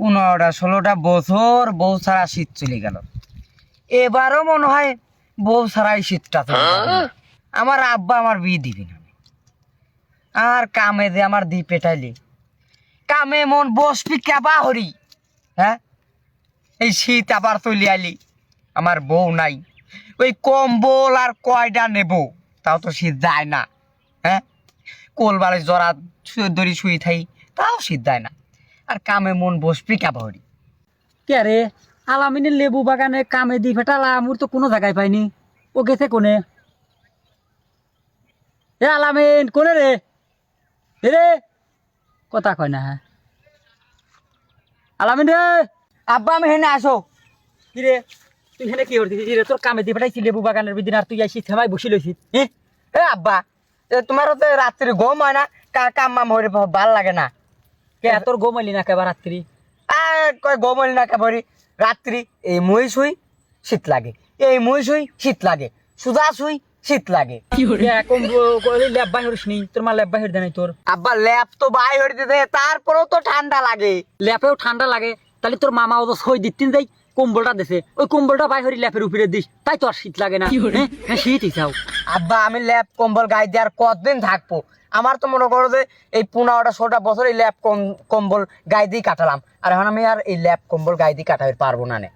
পনেরোটা ষোলোটা বছর বউ ছাড়া শীত চলে গেল। এবারও মনে হয় বউ ছাড়াই শীতটা চলে আমার আব্বা আমার বিয়ে দিবি না। আর কামে যে আমার দি পেটাইলি। কামে মন বসবি কেবা হরি হ্যাঁ? এই শীত আবার চলে আইলি। আমার বউ নাই। ওই কম্বল আর কয়টা নেব তাও তো শীত যায় না হ্যাঁ? কোল বালে জরা দড়ি শুয়ে থাই তাও শীত যায় না। আর কামে মন বসবি কেবা হরি কে রে? আলামিনের লেবু বাগানে কামে দি ফেটালা আমুর তো কোনো জায়গায় পাইনি। ও গেছে কোনে? এ আলামিন, কোনে রে? রে? কথা কয় না হ্যাঁ। আলামিন রে? আব্বা, আমি হেনে আসো। কি রে? তুই হেনে কি করছিস? রে তোর কামে দি ফেটাইছি লেবু বাগানের বিদিন, আর তুই আইসি থেমাই বসি লইছিস এ এ আব্বা, এ তোমার তো রাত্রি ঘুম হয় না কাম মাম হরে ভালো লাগে না। কে তোর গোমাইলি না কেবার রাত্রি? কয় গমল না কেবরি রাত্রি এই মই শুই শীত লাগে। এই মই শুই শীত লাগে। সুজা শুই শীত লাগে। কে কম লেব বাহির নি। তোর মা বাহির দেয় তোর। আব্বা তো দিতে তারপরেও তো ঠান্ডা লাগে। ল্যাপেও ঠান্ডা লাগে। তাহলে তোর মামা ও তো সই দিতিন যাই কম্বলটা দেছে। ওই কম্বলটা বাইরে ল্যাপের উপরে দিস। তাই তো আর শীত লাগে না। হ্যাঁ? হ্যাঁ শীত হিসাও আব্বা আমি ল্যাপ কম্বল গায়ে দিয়ে আর কতদিন থাকব? আমার তো মনে করো যে এই পনেরোটা ষোলোটা বছর এই ল্যাপ কম কম্বল গায়ে দিয়ে কাটালাম। আর এখন আমি আর এই ল্যাপ কম্বল গায়ে দিয়ে কাটাতে পারব না নে।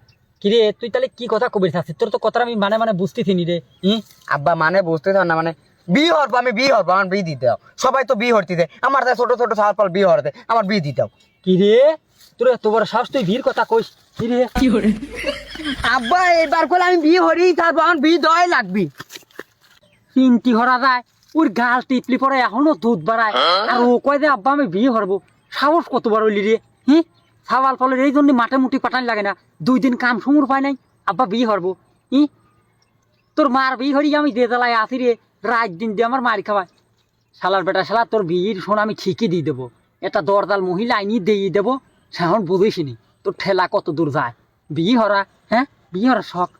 কিরে তুই তাহলে কি কথা কবির থাকছিস তোর তো কথা আমি মানে মানে বুঝতেছি নি রে হুম আব্বা মানে বুঝতে না মানে? বিয়ে হরবো আমি বিয়ে হরবো আমার বিয়ে দিতে দাও। সবাই তো বিয়ে হরতে দেয় আমার তো ছোট ছোট সাল পাল বিয়ে হরতে আমার বিয়ে দিতে দাও। কিরে তোর এত বড় সাহস তুই ভিড় কথা কইস। কি রে আব্বা এবার করে আমি বিয়ে হরি তারপর আমার বিয়ে দেওয়াই লাগবে। চিন্তি হরা যায়। ওর গাল টিপলি পরে এখনও দুধ বাড়ায়। আর ও কয় যে আব্বা আমি বিয়ে হরবো সাহস কত বড় হইলি রে? হি সাওয়াল ফলের এই জন্য মাঠে মুটি পাঠান লাগে না। দুই দিন কাম সমুর পায় নাই। আব্বা বিয়ে হরবো ই তোর মার বিয়ে হরি আমি দে জ্বালায় আসি রে রাত দিন দিয়ে আমার মারি খাওয়ায়। শালার বেটা শালা তোর বিয়ের শোন আমি ঠিকই দিয়ে দেবো। এটা দরদাল মহিলা আইনি দিয়ে দেবো। সেখন বুঝিস নি তোর ঠেলা কত দূর যায়। বিয়ে হরা হ্যাঁ? বিয়ে হরা শখ।